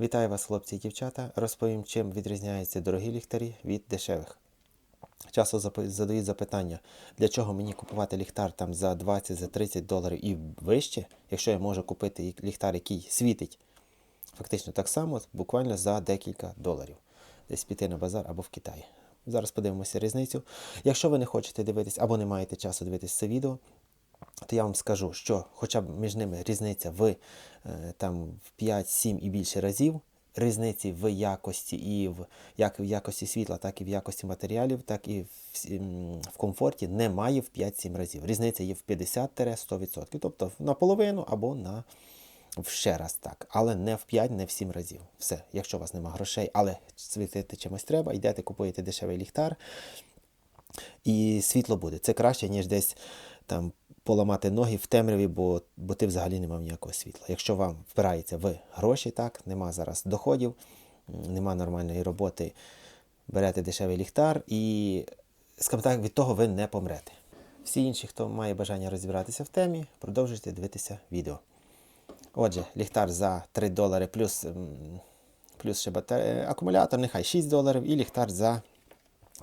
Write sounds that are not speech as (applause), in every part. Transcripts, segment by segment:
Вітаю вас, хлопці і дівчата. Розповім, чим відрізняються дорогі ліхтарі від дешевих. Часто задають запитання, для чого мені купувати ліхтар там за 20, за 30 доларів і вище, якщо я можу купити ліхтар, який світить фактично так само, буквально за декілька доларів. Десь піти на базар або в Китай. Зараз подивимося різницю. Якщо ви не хочете дивитись або не маєте часу дивитись це відео, то я вам скажу, що хоча б між ними різниця в, е, там, в 5-7 і більше разів, різниці в якості і в, як в якості світла, так і в якості матеріалів, так і в, в комфорті немає в 5-7 разів. Різниця є в 50-100%. Тобто наполовину або на ще раз так. Але не в 5, не в 7 разів. Все, якщо у вас немає грошей, але світити чимось треба, йдете, купуєте дешевий ліхтар, і світло буде. Це краще, ніж десь там поламати ноги в темряві, бо, бо ти взагалі не мав ніякого світла. Якщо вам впирається в гроші, так, нема зараз доходів, нема нормальної роботи, берете дешевий ліхтар і, скажімо так, від того ви не помрете. Всі інші, хто має бажання розібратися в темі, продовжуйте дивитися відео. Отже, ліхтар за 3 долари плюс, плюс ще батаре... акумулятор, нехай 6 доларів, і ліхтар за,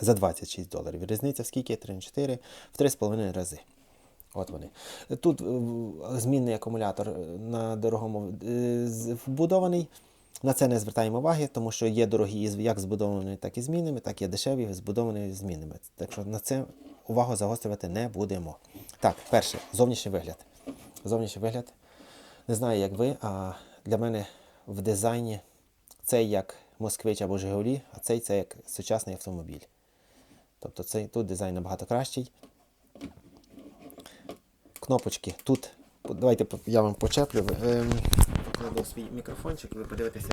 за 26 доларів. Різниця в скільки? 3-4, в 3,5 рази. От вони. Тут е, змінний акумулятор е, на дорогому е, вбудований. На це не звертаємо уваги, тому що є дорогі як збудовані, так і змінними, так і дешеві, збудовані змінними. Так що на це увагу загострювати не будемо. Так, перше, зовнішній вигляд. Зовнішній вигляд. Не знаю, як ви, а для мене в дизайні цей як Москвич або Жигулі, а цей це як сучасний автомобіль. Тобто цей, тут дизайн набагато кращий. Кнопочки тут. Давайте я вам почеплю. Ем, покладу свій мікрофончик, ви подивитеся.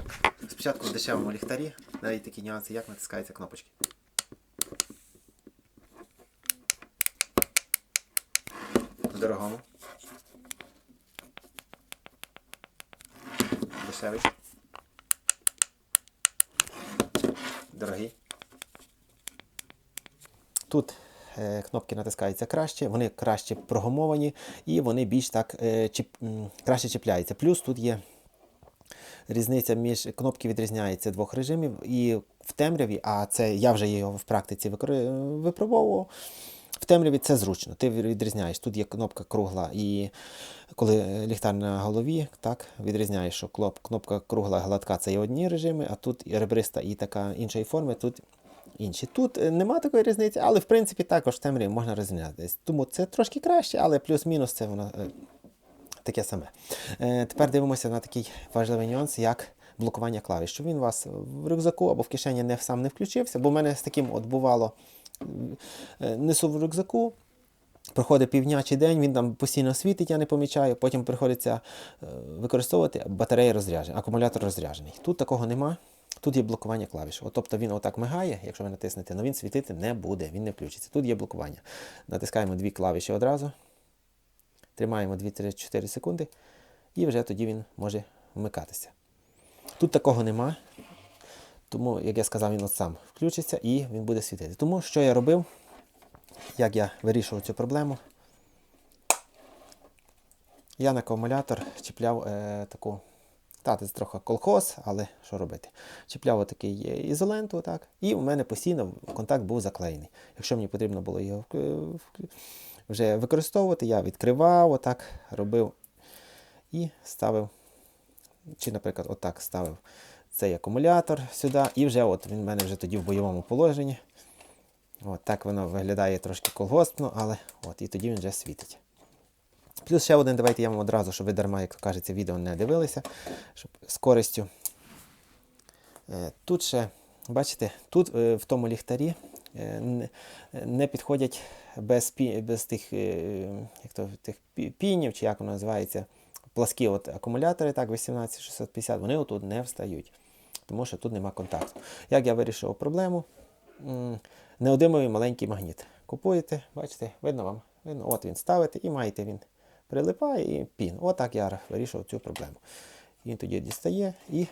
Спочатку в дешевому ліхтарі, навіть такі нюанси, як натискаються кнопочки. В дорогому. Дешевий. Дорогий. Тут кнопки натискаються краще, вони краще прогумовані і вони більш так е, чіп, краще чіпляються. Плюс тут є різниця між кнопки відрізняється двох режимів і в темряві, а це я вже його в практиці випробовував. В темряві це зручно. Ти відрізняєш. Тут є кнопка кругла, і коли ліхтар на голові, так відрізняєш, що кнопка кругла гладка це є одні режими, а тут і ребриста і така іншої форми, тут інші. Тут е, нема такої різниці, але в принципі також в темряві можна розрізнятися. Тому це трошки краще, але плюс-мінус це воно е, таке саме. Е, тепер дивимося на такий важливий нюанс, як блокування клавіш. Щоб він у вас в рюкзаку або в кишені не сам не включився, бо в мене з таким от бувало. Несу в рюкзаку, проходить півдня день, він там постійно світить, я не помічаю, потім приходиться використовувати, батарея розряджена, акумулятор розряджений. Тут такого нема. Тут є блокування клавіш. От, тобто він отак мигає, якщо ви натиснете, але він світити не буде, він не включиться. Тут є блокування. Натискаємо дві клавіші одразу, тримаємо 2-4 секунди, і вже тоді він може вмикатися. Тут такого нема. Тому, як я сказав, він от сам включиться і він буде світити. Тому що я робив, як я вирішував цю проблему, я на акумулятор чіпляв е, таку. Це трохи колхоз, але що робити? Чіпляв отакий е, ізоленту, так, і у мене постійно контакт був заклеєний. Якщо мені потрібно було його вк- вже використовувати, я відкривав, отак робив і ставив, чи, наприклад, отак ставив цей акумулятор сюди, і вже от він в мене вже тоді в бойовому положенні. От так воно виглядає трошки колгоспно, але от, і тоді він вже світить. Плюс ще один, давайте я вам одразу, щоб ви дарма, як кажеться, відео не дивилися, щоб з користю. Е, Тут ще, бачите, тут е, в тому ліхтарі е, не- підходять без, без тих, як то, тих пінів, чи як воно називається, пласкі от акумулятори, так, 18650, вони отут не встають, тому що тут нема контакту. Як я вирішив проблему? Неодимовий маленький магніт. Купуєте, бачите, видно вам, видно, от він ставите і маєте він прилипає і пін. Отак я вирішував цю проблему. Він тоді дістає і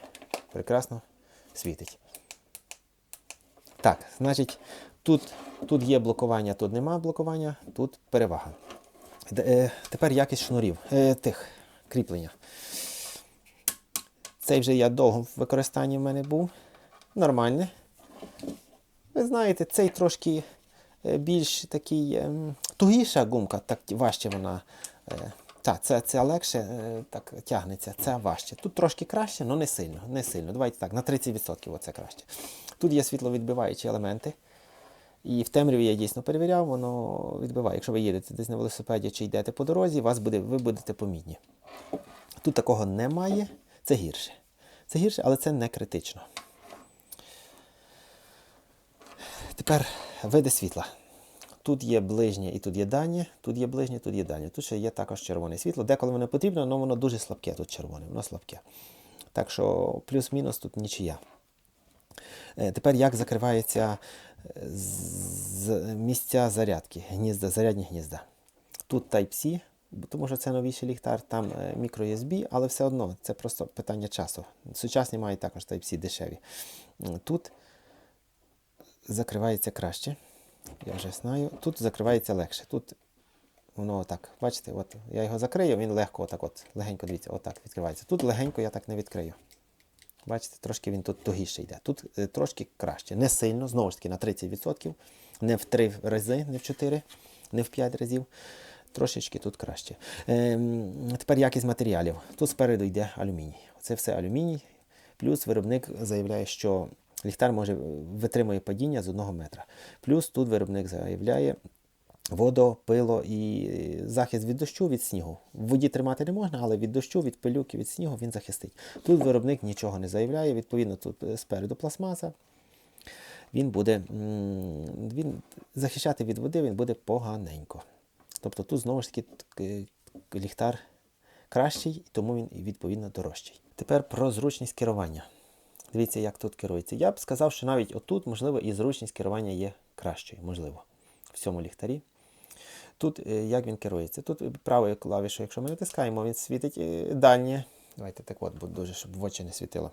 прекрасно світить. Так, значить, тут, тут є блокування, тут нема блокування, тут перевага. Е, тепер якість шнурів, е, тих кріплення. Цей вже я довго в використанні в мене був. Нормальний. Ви знаєте, цей трошки е, більш такий ем, тугіша гумка, так важче вона. Е, та, це, це легше е, так тягнеться, це важче. Тут трошки краще, але не сильно. не сильно. Давайте так, на 30% оце краще. Тут є світловідбиваючі елементи. І в темряві я дійсно перевіряв, воно відбиває. Якщо ви їдете десь на велосипеді чи йдете по дорозі, вас буде, ви будете помітні. Тут такого немає, це гірше. Це гірше, але це не критично. Тепер види світла. Тут є ближнє і тут є дальнє, тут є ближнє, тут є дальнє. Тут ще є також червоне світло. Деколи воно потрібно, але воно дуже слабке тут червоне, воно слабке. Так що плюс-мінус тут нічия. Е, Тепер як закриваються е, місця зарядки, гнізда, зарядні гнізда. Тут Type-C, тому що це новіший ліхтар, там е, micro-USB, але все одно це просто питання часу. Сучасні мають також Type-C дешеві. Тут закривається краще. Я вже знаю. Тут закривається легше. Тут воно отак, бачите, от я його закрию, він легко, отак от, легенько, дивіться, отак відкривається. Тут легенько я так не відкрию. Бачите, трошки він тут тугіше йде. Тут е, трошки краще. Не сильно, знову ж таки, на 30%. Не в 3 рази, не в 4, не в 5 разів. Трошечки тут краще. Ем, тепер якість матеріалів. Тут спереду йде алюміній. Це все алюміній. Плюс виробник заявляє, що ліхтар може витримує падіння з 1 метра. Плюс тут виробник заявляє, Водо, пило і е, захист від дощу від снігу. В воді тримати не можна, але від дощу, від пилюки, від снігу він захистить. Тут виробник нічого не заявляє, відповідно, тут е, спереду пластмаса. Він буде він, захищати від води він буде поганенько. Тобто тут знову ж таки ліхтар кращий, тому він відповідно дорожчий. Тепер про зручність керування. Дивіться, як тут керується. Я б сказав, що навіть отут, можливо, і зручність керування є кращою, можливо, в цьому ліхтарі. Тут е, як він керується? Тут правою клавішою, якщо ми натискаємо, він світить е, дальнє. Давайте так от, бо дуже, щоб в очі не світило.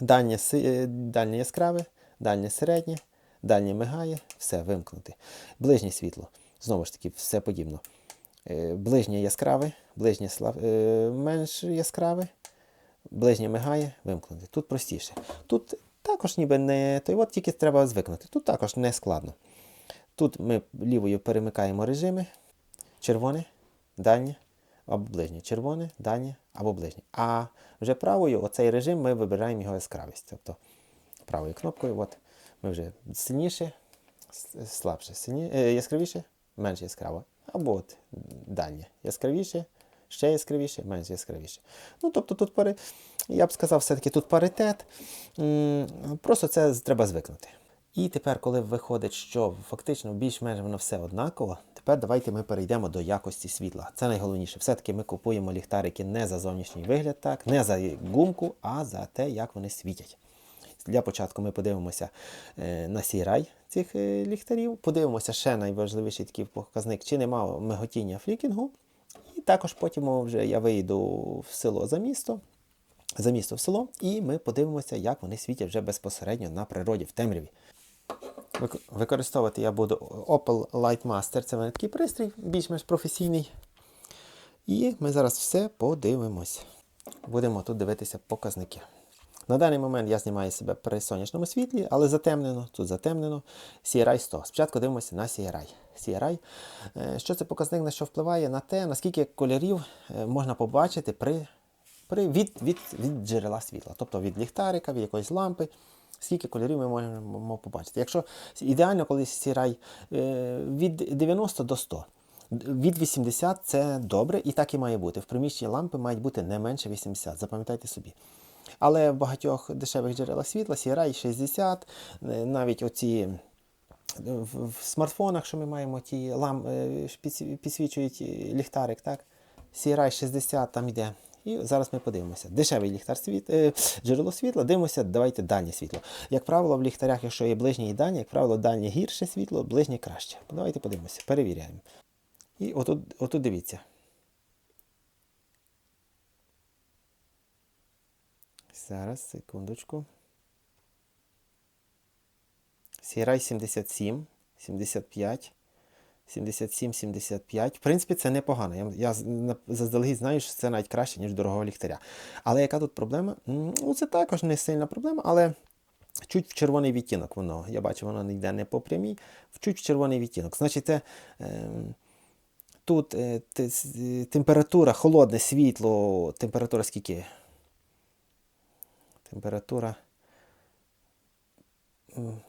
Дальнє, е, дальнє яскраве, дальнє середнє, дальнє мигає, все, вимкнути. Ближнє світло. Знову ж таки, все подібно. Ближнє яскраве, ближнє слаб... менш яскраве, ближнє мигає, вимкнути. Тут простіше. Тут також ніби не той, от тільки треба звикнути. Тут також не складно. Тут ми лівою перемикаємо режими. Червоне, дальнє або ближнє. Червоне, дальнє або ближнє. А вже правою оцей режим ми вибираємо його яскравість. Тобто правою кнопкою от, ми вже сильніше, слабше, сильні, е, яскравіше, менш яскраво. Або от дальнє яскравіше, ще яскравіше, менш яскравіше. Ну, тобто тут пари, я б сказав, все-таки тут паритет. Просто це треба звикнути. І тепер, коли виходить, що фактично більш-менш воно все однаково, тепер давайте ми перейдемо до якості світла. Це найголовніше. Все-таки ми купуємо ліхтарики не за зовнішній вигляд, так, не за гумку, а за те, як вони світять. Для початку ми подивимося е, на сірай цих е, ліхтарів, подивимося ще найважливіший такий показник, чи нема миготіння флікінгу. Також потім вже я вийду в село за місто, за місто в село, і ми подивимося, як вони світять вже безпосередньо на природі в темряві. Використовувати я буду Opel Lightmaster. Це в мене такий пристрій, більш-менш професійний. І ми зараз все подивимось. Будемо тут дивитися показники. На даний момент я знімаю себе при сонячному світлі, але затемнено, тут затемнено. CRI 100. Спочатку дивимося на CRI. CRI. Е, Що це показник, на що впливає? На те, наскільки кольорів е, можна побачити при, при, від, від, від джерела світла, тобто від ліхтарика, від якоїсь лампи. Скільки кольорів ми можемо побачити. Якщо ідеально, коли CRI е, від 90 до 100. Від 80 це добре, і так і має бути. В приміщенні лампи мають бути не менше 80, запам'ятайте собі. Але в багатьох дешевих джерелах світла CRI 60, е, навіть оці в, в смартфонах, що ми маємо, ті лам, е, підсвічують е, ліхтарик, так? CRI 60 там йде. І зараз ми подивимося. Дешевий ліхтар світ, е, джерело світла, дивимося, давайте дальнє світло. Як правило, в ліхтарях, якщо є ближнє і дальнє, як правило, дальнє гірше світло, ближнє краще. Давайте подивимося, перевіряємо. І отут, отут дивіться. Зараз, секундочку. CRI 77, 75, 77-75. В принципі, це непогано. Я, я заздалегідь знаю, що це навіть краще, ніж дорогого ліхтаря. Але яка тут проблема? Ну, це також не сильна проблема, але чуть в червоний відтінок воно. Я бачу, воно не не по прямій, чуть в червоний відтінок. Значить, це, ем, тут е, с- е, температура, холодне світло, температура скільки? Температура.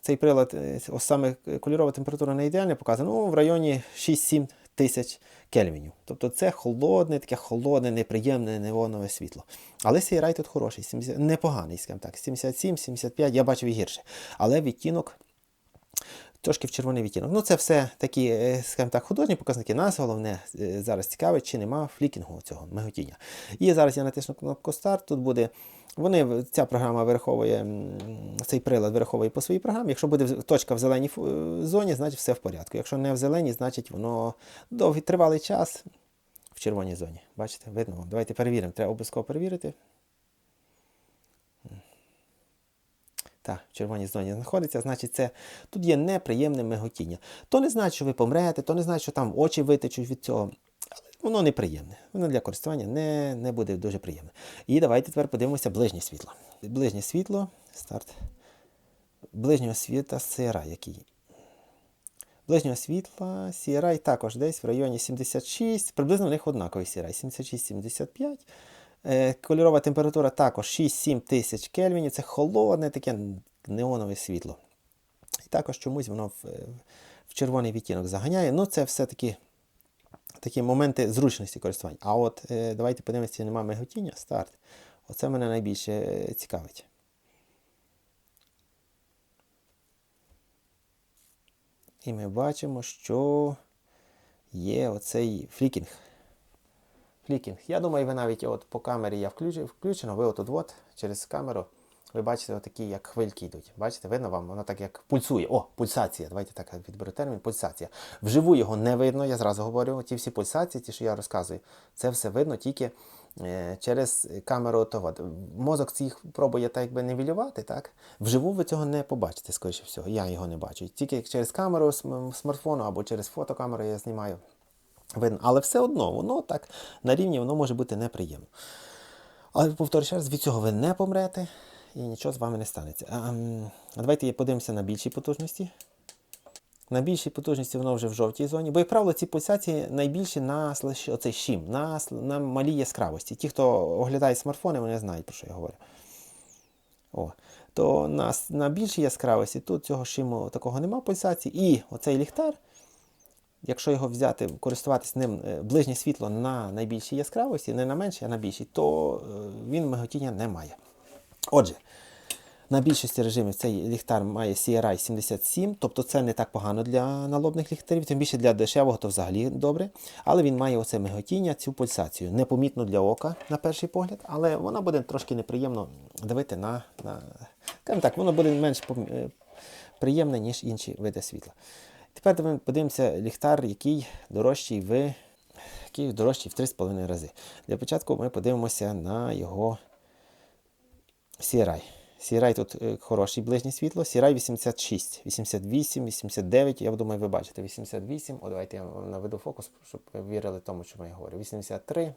Цей прилад, е, ось саме кольорова температура не ідеальна показана, ну, в районі 6-7 тисяч кельвінів. Тобто це холодне, таке холодне, неприємне неонове світло. Але цей рай тут хороший, 70, непоганий, скажімо так, 77-75, я бачив і гірше. Але відтінок трошки в червоний відтінок. Ну, це все такі, е, скажімо так, художні показники. Нас головне е, зараз цікавить, чи нема флікінгу цього миготіння. І зараз я натисну кнопку старт. Тут буде. Вони, ця програма вираховує, цей прилад вираховує по своїй програмі. Якщо буде точка в зеленій е, зоні, значить все в порядку. Якщо не в зеленій, значить воно довгий тривалий час в червоній зоні. Бачите, видно вам. Давайте перевіримо. Треба обов'язково перевірити. Так, в червоній зоні знаходиться, значить, це тут є неприємне миготіння. То не значить, що ви помрете, то не значить, що там очі витечуть від цього. Воно неприємне. Воно для користування не, не буде дуже приємне. І давайте тепер подивимося ближнє світло. Ближнє світло, старт. Ближнього світа сира, який. Ближнього світла CRI також десь в районі 76, приблизно в них однаковий CRI, 76-75. Е, Кольорова температура також 6-7 тисяч кельвінів. Це холодне таке неонове світло. І також чомусь воно в, в червоний відтінок заганяє. Ну, це все-таки такі моменти зручності користування. А от е, давайте подивимося, чи немає миготіння. Старт. Оце мене найбільше е, цікавить. І ми бачимо, що є оцей флікінг. Флікінг. Я думаю, ви навіть от по камері я включ- включено, ви от от через камеру ви бачите отакі, як хвильки йдуть. Бачите, видно вам, воно так як пульсує. О, пульсація. Давайте так відберу термін. Пульсація. Вживу його не видно, я зразу говорю. Ті всі пульсації, ті, що я розказую, це все видно тільки е, через камеру того. Мозок їх пробує так якби нівелювати, так? Вживу ви цього не побачите, скоріше всього. Я його не бачу. Тільки через камеру смартфону або через фотокамеру я знімаю. Видно. Але все одно, воно так на рівні воно може бути неприємно. Але повторюю ще раз, від цього ви не помрете і нічого з вами не станеться. А, м, давайте подивимося на більшій потужності. На більшій потужності воно вже в жовтій зоні. Бо, як правило, ці пульсації найбільші на оцей шім, на, на малій яскравості. Ті, хто оглядає смартфони, вони знають, про що я говорю. О, то на, на більшій яскравості тут цього шиму такого нема пульсації. І оцей ліхтар, якщо його взяти, користуватись ним е, ближнє світло на найбільшій яскравості, не на меншій, а на більшій, то е, він миготіння не має. Отже, на більшості режимів цей ліхтар має CRI 77, тобто це не так погано для налобних ліхтарів, тим більше для дешевого, то взагалі добре. Але він має оце миготіння, цю пульсацію. Непомітно для ока на перший погляд, але вона буде трошки неприємно дивити на. на скажімо так, воно буде менш е, приємне, ніж інші види світла. Тепер давай подивимося ліхтар, який дорожчий в який дорожчий в 3,5 рази. Для початку ми подивимося на його CRI. CRI тут е, хороший ближнє світло. CRI 86, 88, 89. Я думаю, ви бачите 88. О, давайте я наведу фокус, щоб ви вірили тому, що я говорю. 83.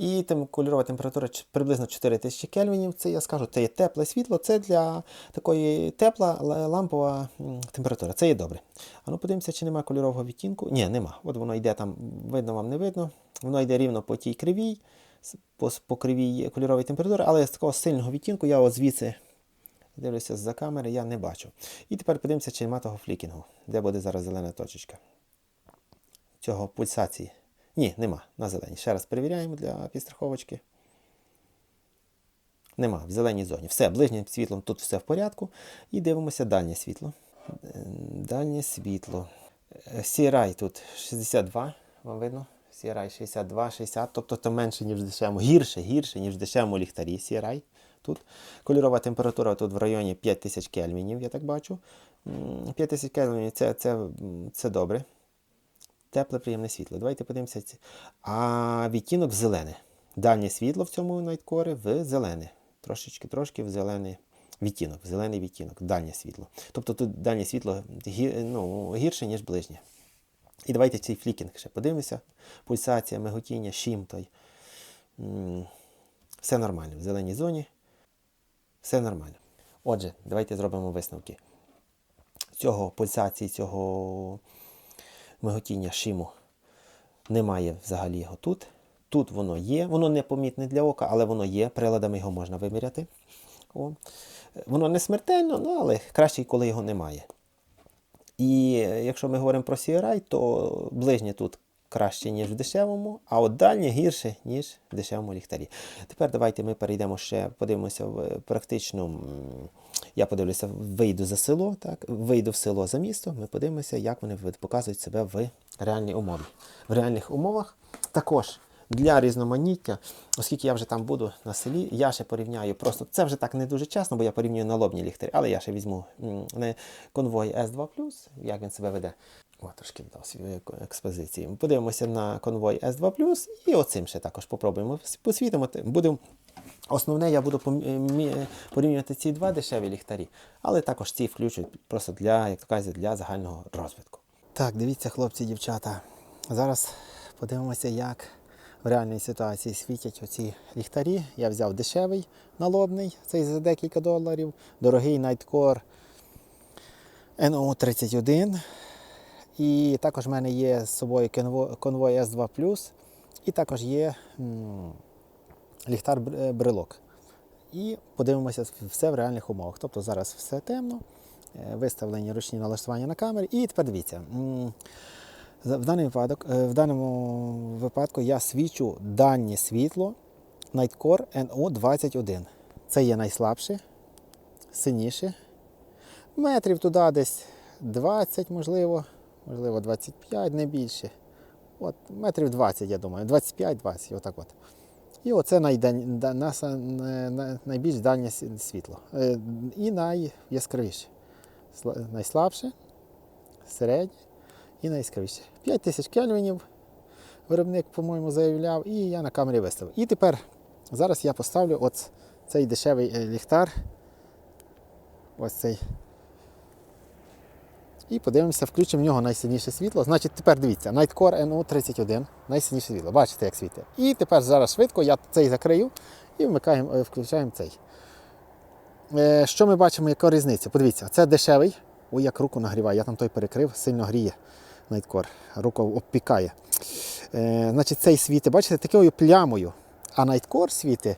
І там кольорова температура приблизно 4000 кельвінів. Це я скажу, це є тепле світло, це для такої тепла лампова температура. Це є добре. А ну подивимося, чи немає кольорового відтінку. Ні, нема. От воно йде там, видно вам не видно. Воно йде рівно по тій кривій, по, по кривій кольорової температури, але з такого сильного відтінку я от звідси дивлюся з-за камери, я не бачу. І тепер подивимося, чи немає того флікінгу, де буде зараз зелена точечка. Цього пульсації. Ні, нема на зеленій. Ще раз перевіряємо для підстраховочки. Нема в зеленій зоні. Все, ближнім світлом тут все в порядку. І дивимося дальнє світло. Дальнє світло. CRI тут 62, вам видно? CRI 62, 60, тобто то менше, ніж в дешевому, гірше, гірше, ніж в дешевому ліхтарі CRI. Тут кольорова температура тут в районі 5000 кельвінів, я так бачу. 5000 кельвінів це, це, це добре. Тепле, приємне світло. Давайте подивимося. А відтінок зелене. Дальнє світло в цьому найткорі в зелене. Трошечки, трошки в зелене. відтінок, зелений відтінок, дальнє світло. Тобто тут дальнє світло ну, гірше, ніж ближнє. І давайте цей флікінг ще подивимося. Пульсація, миготіння, шім той. Все нормально. В зеленій зоні. Все нормально. Отже, давайте зробимо висновки. Цього пульсації, цього миготіння шиму немає взагалі його тут. Тут воно є, воно непомітне для ока, але воно є. Приладами його можна виміряти. О. Воно не смертельно, ну, але краще, коли його немає. І е, якщо ми говоримо про CRI, то ближнє тут краще, ніж в дешевому, а от дальнє гірше, ніж в дешевому ліхтарі. Тепер давайте ми перейдемо ще, подивимося в практичну. Я подивлюся, вийду за село, так, вийду в село за місто, ми подивимося, як вони показують себе в реальній умові. В реальних умовах також для різноманіття, оскільки я вже там буду на селі, я ще порівняю просто. Це вже так не дуже чесно, бо я порівнюю налобні ліхтарі, але я ще візьму не конвой S2, як він себе веде. О, трошки дав свою експозиції. Подивимося на конвой S2 і оцим ще також попробуємо. Посвітимо. Будемо Основне, я буду е, мі- порівнювати ці два дешеві ліхтарі, але також ці включують просто для, як то кажуть, для загального розвитку. Так, дивіться, хлопці, дівчата. Зараз подивимося, як в реальній ситуації світять оці ліхтарі. Я взяв дешевий налобний, цей за декілька доларів, дорогий Nightcore NO31. І також в мене є з собою конвой, конвой S2 і також є. ліхтар е, брелок. І подивимося все в реальних умовах. Тобто зараз все темно, е, виставлені ручні налаштування на камері. І тепер дивіться. В даний випадок, е, в даному випадку я свічу дальнє світло Nightcore NO21. Це є найслабше, синіше. Метрів туди десь 20, можливо, можливо, 25, не більше. От, метрів 20, я думаю, 25-20, отак от. І оце найбільш дальнє світло. Е, І найяскравіше. Найслабше, середнє і найяскравіше. 5000 кельвінів виробник, по-моєму, заявляв, і я на камері виставив. І тепер зараз я поставлю от цей дешевий е, ліхтар. Ось цей. І подивимося, включимо в нього найсильніше світло. Значить, тепер дивіться, Nightcore NO31, найсильніше світло. Бачите, як світить. І тепер зараз швидко я цей закрию і вмикаємо, е, включаємо цей. Е, Що ми бачимо, яка різниця? Подивіться, це дешевий. Ой, як руку нагріває, я там той перекрив, сильно гріє Nightcore. Рука обпікає. Е, Значить, цей світить, бачите, такою плямою. А Nightcore світить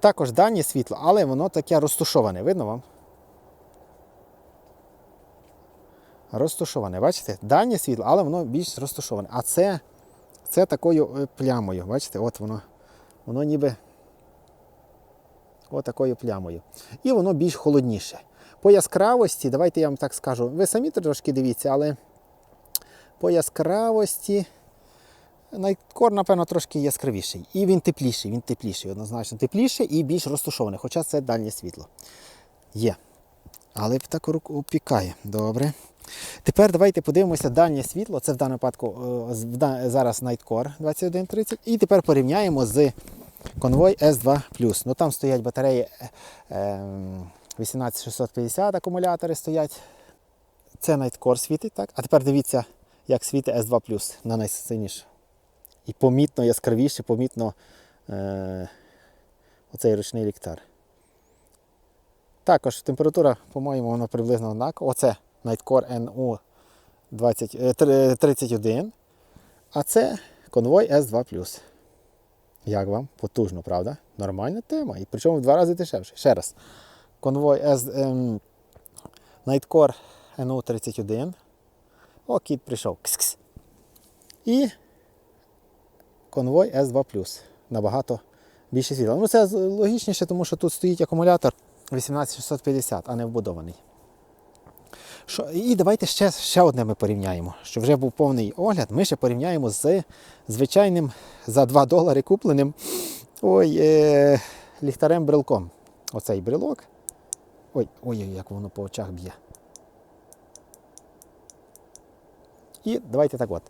також дальнє світло, але воно таке розтушоване. Видно вам? розташоване. Бачите? Дальнє світло, але воно більш розташоване. А це, це такою е, плямою. Бачите, от воно. Воно ніби от такою плямою. І воно більш холодніше. По яскравості, давайте я вам так скажу, ви самі трошки дивіться, але по яскравості Найкор, напевно, трошки яскравіший. І він тепліший, він тепліший, однозначно тепліший і більш розташований, хоча це дальнє світло. Є. Але так руку опікає. Добре. Тепер давайте подивимося дальнє світло. Це в даному випадку е, зараз Nightcore 2130. І тепер порівняємо з Convoy S2 Ну Там стоять батареї е, ем, 18650 акумулятори стоять. Це Nightcore світить, так? А тепер дивіться, як світить S2 на найсильніше. І помітно яскравіше, помітно е, оцей ручний ліхтар. Також температура, по-моєму, вона приблизно однакова. Оце Nightcore NU 20, е, три- 31, а це конвой S2 Як вам? Потужно, правда? Нормальна тема. І причому в два рази дешевше. Ще раз. Конвой S, ем, Nightcore NU 31. О, кіт прийшов. Кс-кс. І конвой S2 Набагато більше світла. Ну це логічніше, тому що тут стоїть акумулятор 18650, а не вбудований. Що, і давайте ще, ще одне ми порівняємо. Щоб вже був повний огляд, ми ще порівняємо з звичайним за 2 долари купленим ой, е, ліхтарем брелком. Оцей брелок. Ой, ой, як воно по очах б'є. І давайте так от.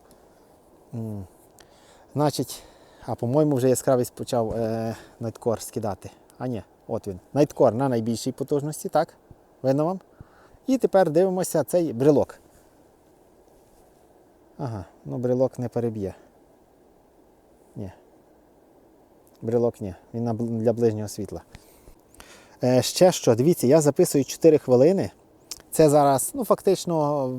Значить, а по-моєму вже яскравість почав е, Nightcore скидати. А ні, От він. Найткор на найбільшій потужності, так? Видно вам? І тепер дивимося цей брелок. Ага, ну брелок не переб'є. Ні. Брелок ні. Він для ближнього світла. Е, ще що, дивіться, я записую 4 хвилини. Це зараз, ну, фактично,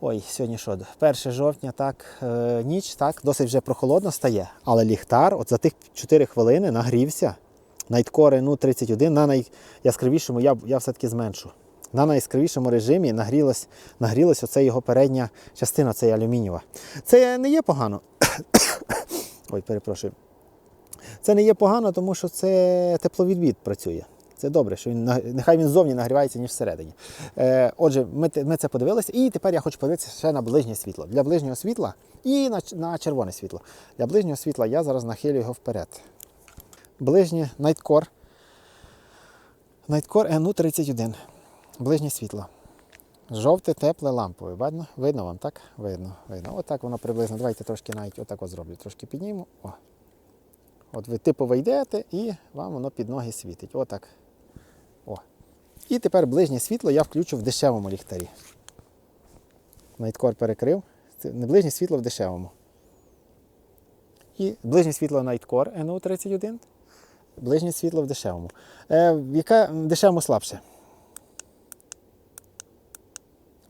ой, сьогодні що, 1 жовтня, так, е, ніч, так, досить вже прохолодно стає. Але ліхтар, от за тих 4 хвилини нагрівся. Найткори ну, 31 на найяскравішому я, я все-таки зменшу. На найяскравішому режимі нагрілась, нагрілась оце його передня частина, це алюмінієва. Це не є погано. (coughs) Ой, перепрошую. Це не є погано, тому що це тепловідвід працює. Це добре, що він нехай він ззовні нагрівається, ніж всередині. Е, отже, ми, ми це подивилися, і тепер я хочу подивитися ще на ближнє світло. Для ближнього світла і на, на червоне світло. Для ближнього світла я зараз нахилю його вперед. Ближнє Nightcore. Nightcore NU31. Ближнє світло. Жовте, тепле, лампове. Видно? Видно вам, так? Видно, видно. Отак воно приблизно. Давайте трошки навіть отак от зроблю. Трошки підніму. О. От ви ви йдете і вам воно під ноги світить. Отак. І тепер ближнє світло я включу в дешевому ліхтарі. Найткор перекрив. Це не ближнє світло в дешевому. І ближнє світло Nightcore NO31. Ближнє світло в дешевому. Е, в яке в дешевому слабше?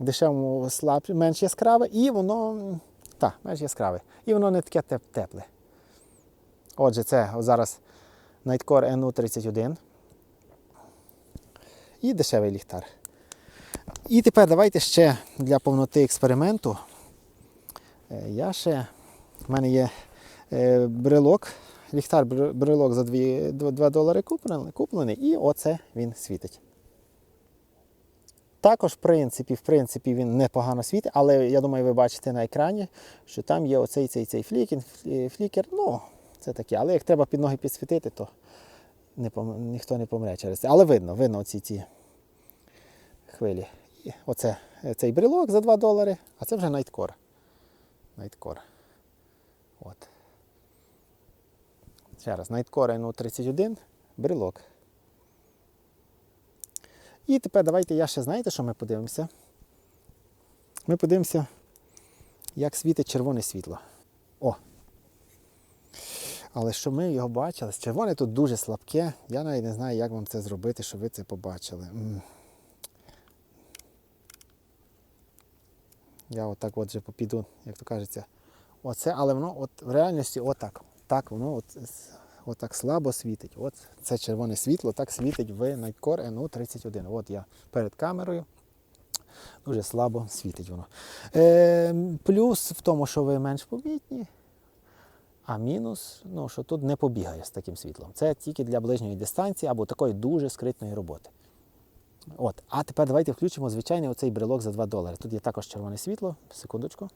В дешевому слабше, менш яскраве, і воно. Так, менш яскраве. І воно не таке тепле. Отже, це зараз Nightcore NU31. І дешевий ліхтар. І тепер давайте ще для повноти експерименту. е, Я ще. В мене є е, брелок. Ліхтар бр- брелок за 2, 2 долари куплений, і оце він світить. Також, в принципі, в принципі, він непогано світить, але я думаю, ви бачите на екрані, що там є оцей цей, цей флікер. Ну, це таке. Але як треба під ноги підсвітити, то не пом- ніхто не помре через це. Але видно, видно оці ці хвилі. І Оце е, цей брелок за 2 долари, а це вже Nightcore. Nightcore. От. Ще раз, Nightcore NO31, брелок. І тепер давайте я ще знаєте, що ми подивимося? Ми подивимося, як світить червоне світло. Але що ми його бачили, червоне тут дуже слабке. Я навіть не знаю, як вам це зробити, щоб ви це побачили. Я отак от же піду, як то кажеться. Оце, але воно от в реальності отак. Так, воно от, отак слабо світить. От це червоне світло так світить в Nightcore NO31. От я перед камерою. Дуже слабо світить воно. Е, плюс в тому, що ви менш помітні, а мінус, ну, що тут не побігає з таким світлом. Це тільки для ближньої дистанції або такої дуже скритної роботи. От. А тепер давайте включимо звичайний оцей брелок за 2 долари. Тут є також червоне світло. Секундочку.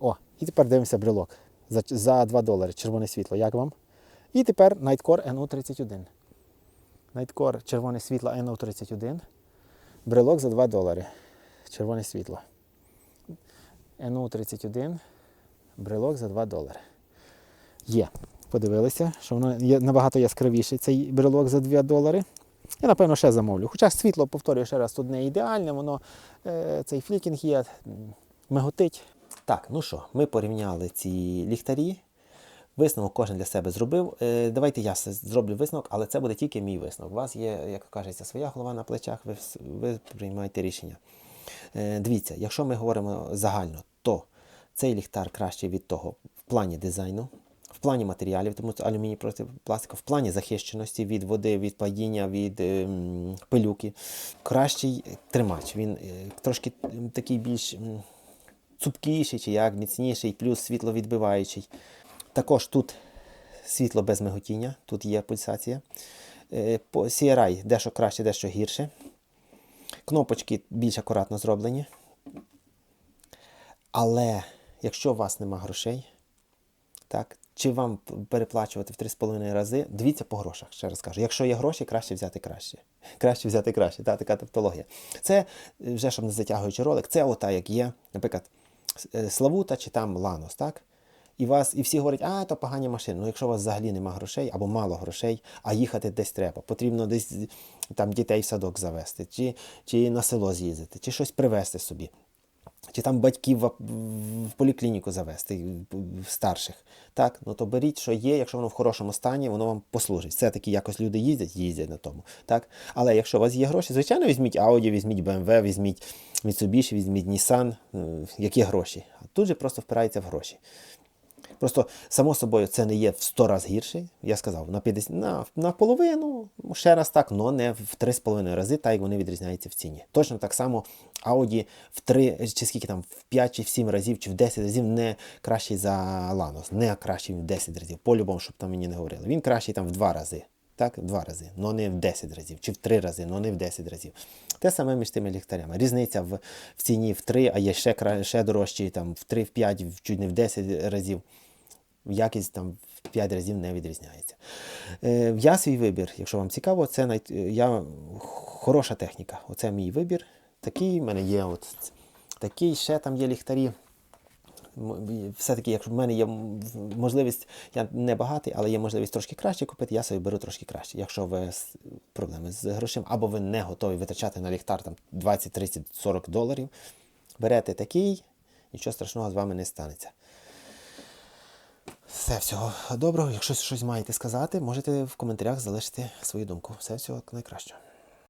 О, і тепер дивимося брелок за, за 2 долари. Червоне світло. Як вам? І тепер Nightcore NO31. Nightcore червоне світло NO31. Брелок за 2 долари. Червоне світло. NO31. Брелок за 2 долари. Є. Подивилися, що воно є набагато яскравіше цей брелок за 2 долари. Я, напевно, ще замовлю. Хоча світло, повторюю ще раз, тут не ідеальне, воно е, цей флікінг є, миготить. Так, ну що, ми порівняли ці ліхтарі. Висновок кожен для себе зробив. Е, давайте я зроблю висновок, але це буде тільки мій висновок. У вас є, як кажеться, своя голова на плечах, ви, ви приймаєте рішення. Е, дивіться, якщо ми говоримо загально, то цей ліхтар кращий від того в плані дизайну, в плані матеріалів, тому це алюміній проти пластику, в плані захищеності від води, від падіння, від ем, пилюки. Кращий тримач. Він е, трошки такий більш. м, цупкіший чи як, міцніший, плюс світловідбиваючий. Також тут світло без миготіння, тут є пульсація. Е, По CRI дещо краще, дещо гірше. Кнопочки більш акуратно зроблені. Але якщо у вас нема грошей, так, чи вам переплачувати в 3,5 рази, дивіться по грошах, ще раз кажу. Якщо є гроші, краще взяти краще. (laughs) Краще взяти краще. Та, така тавтологія. Це е, вже щоб не затягуючи ролик, це ота, як є, наприклад, е, Славута чи там Ланос, так? і вас, і всі говорять, а то погані машини. Ну, якщо у вас взагалі нема грошей або мало грошей, а їхати десь треба, потрібно десь там дітей в садок завести, чи, чи на село з'їздити, чи щось привезти собі. Чи там батьків в, поліклініку завести старших. Так, ну то беріть, що є, якщо воно в хорошому стані, воно вам послужить. Все таки якось люди їздять, їздять на тому. Так? Але якщо у вас є гроші, звичайно, візьміть Audi, візьміть BMW, візьміть Mitsubishi, візьміть Nissan, е, які гроші. А тут же просто впирається в гроші. Просто само собою це не є в 100 разів гірше. Я сказав, на 50, на, на половину, ще раз так, але не в 3,5 рази, так як вони відрізняються в ціні. Точно так само Audi в 3, чи скільки там, в 5 чи в 7 разів, чи в 10 разів не кращий за Lanos, не кращий в 10 разів. По-любому, щоб там мені не говорили. Він кращий там в 2 рази. Так, в 2 рази, але не в 10 разів, чи в 3 рази, але не в 10 разів. Те саме між тими ліхтарями. Різниця в, в ціні в 3, а є ще, ще дорожчі, там, в 3, в 5, в чуть не в 10 разів якість там в 5 разів не відрізняється. Е, я свій вибір, якщо вам цікаво, це най... я... хороша техніка. Оце мій вибір. Такий в мене є. От... Такий ще там є ліхтарі. Все-таки, якщо в мене є можливість, я не багатий, але є можливість трошки краще купити, я собі беру трошки краще. Якщо ви проблеми з грошима, або ви не готові витрачати на ліхтар там 20, 30, 40 доларів, берете такий, нічого страшного з вами не станеться. Все, всього доброго. Якщо щось маєте сказати, можете в коментарях залишити свою думку. Все, всього найкращого.